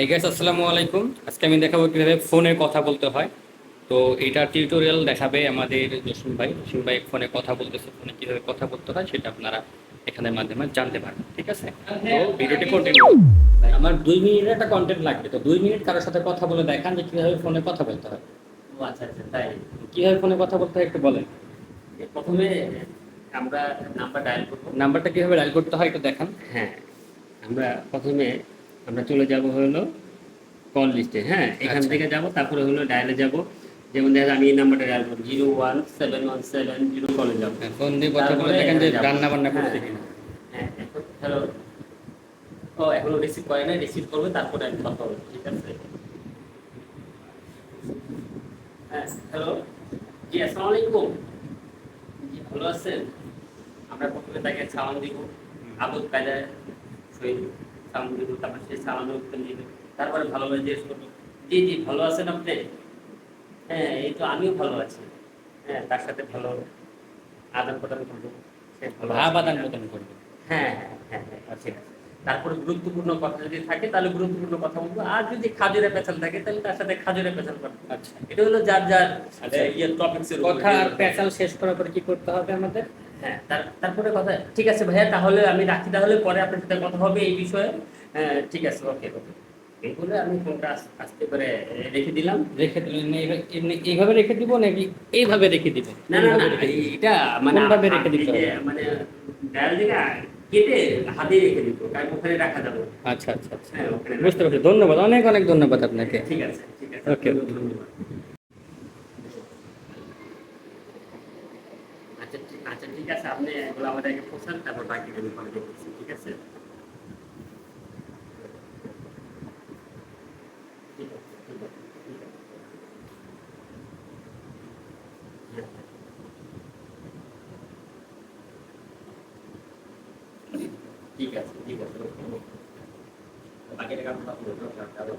এই গাইস আসসালামু আলাইকুম। আজকে আমি দেখাবো কীভাবে ফোনে কথা বলতে হয়। তো এটা টিউটোরিয়াল দেখাবে আমাদের জসিম ভাই। জসিম ভাই ফোনে কথা বলতেছে ফোনে কীভাবে কথা বলতে হয় সেটা আপনারা এখানের মাধ্যমে জানতে পারবেন ঠিক আছে? তো ভিডিওটি কন্টিনিউ আমার দুই মিনিটের একটা কন্টেন্ট লাগবে তো দুই মিনিট কারোর সাথে কথা বলে দেখান যে কীভাবে ফোনে কথা বলতে হয়। ও আচ্ছা আচ্ছা তাই। কীভাবে ফোনে কথা বলতে হয় একটু বলেন। প্রথমে আমরা নাম্বার ডায়াল করব। নাম্বারটা কীভাবে ডায়াল করতে হয় একটু দেখান। হ্যাঁ আমরা প্রথমে আমরা চলে যাব হলো কল লিস্টে হ্যাঁ? এখান আচ্ছা। থেকে যাব তারপরে হলো ডায়ালে যাব। যেমন দেখা আমি এই নাম্বারটা ডায়াল করব zero one seven one seven zero কলে যাব। ফোন দিয়ে কথা বলে দেখেন যে। রান্না বান্না হ্যাঁ, করতে কিনা। হ্যাঁ হ্যালো ও এখনও রিসিভ করে না রিসিভ করবে তারপরে আমি কথা বলব ঠিক আছে? হ্যাঁ হ্যালো জি আসসালামু আলাইকুম। জি ভালো আছেন? আমরা প্রথমে তাকে সালাম দিব। আবুদ কায়দায় সহিত সালাম দিব তারপর সে সালামের উত্তর দিবে তারপরে ভালোভাবে জিজ্ঞেস করব জি জি ভালো আছেন আপনি? হ্যাঁ এই তো আমিও ভালো আছি। হ্যাঁ তার সাথে ভালো আদান প্রদান করব। সে ভালো ভাব আদান প্রদান করবে। হ্যাঁ হ্যাঁ হ্যাঁ হ্যাঁ, ঠিক আছে। তারপরে গুরুত্বপূর্ণ কথা যদি থাকে তাহলে গুরুত্বপূর্ণ কথা বলব। আর যদি খাজুরে পেছাল থাকে তাহলে তার সাথে খাজুরে পেছাল করব। আচ্ছা। এটা হলো যার যার আচ্ছা। ইয়ে কথা আর পেঁচাল শেষ করার পর কি করতে হবে আমাদের? হ্যাঁ তারপরে কথা ঠিক আছে ভাইয়া তাহলে আমি রাখি তাহলে পরে আপনার সাথে কথা হবে এই বিষয়ে। হ্যাঁ, ঠিক আছে ওকে ওকে। এই বলে আমি ফোনটা আস- আস্তে করে রেখে দিলাম। রেখে দিলেন এইভাবে- এমনি এইভাবে রেখে দিব নাকি এইভাবে রেখে দিব? না না? এটা মানে রেখে দিতে? মানে ডায়াল থেকে কেটে হাতে রেখে দিব কারণ ওখানে রাখা যাবে। আচ্ছা আচ্ছা আচ্ছা। হ্যাঁ বুঝতে পারছি ধন্যবাদ অনেক অনেক ধন্যবাদ আপনাকে। ঠিক আছে ঠিক আছে Okay. ধন্যবাদ। আচ্ছা ঠিক- আচ্ছা ঠিক আছে আপনি এগুলো আমাদেরকে পৌঁছান তারপর বাকি আমি পরে দেখতেছি ঠিক আছে ঠিক আছে, ঠিক আছে, ঠিক আছে। হ্যাঁ, হ্যাঁ। ঠিক আছে ঠিক আছে বাকি টাকা আমি পাবো,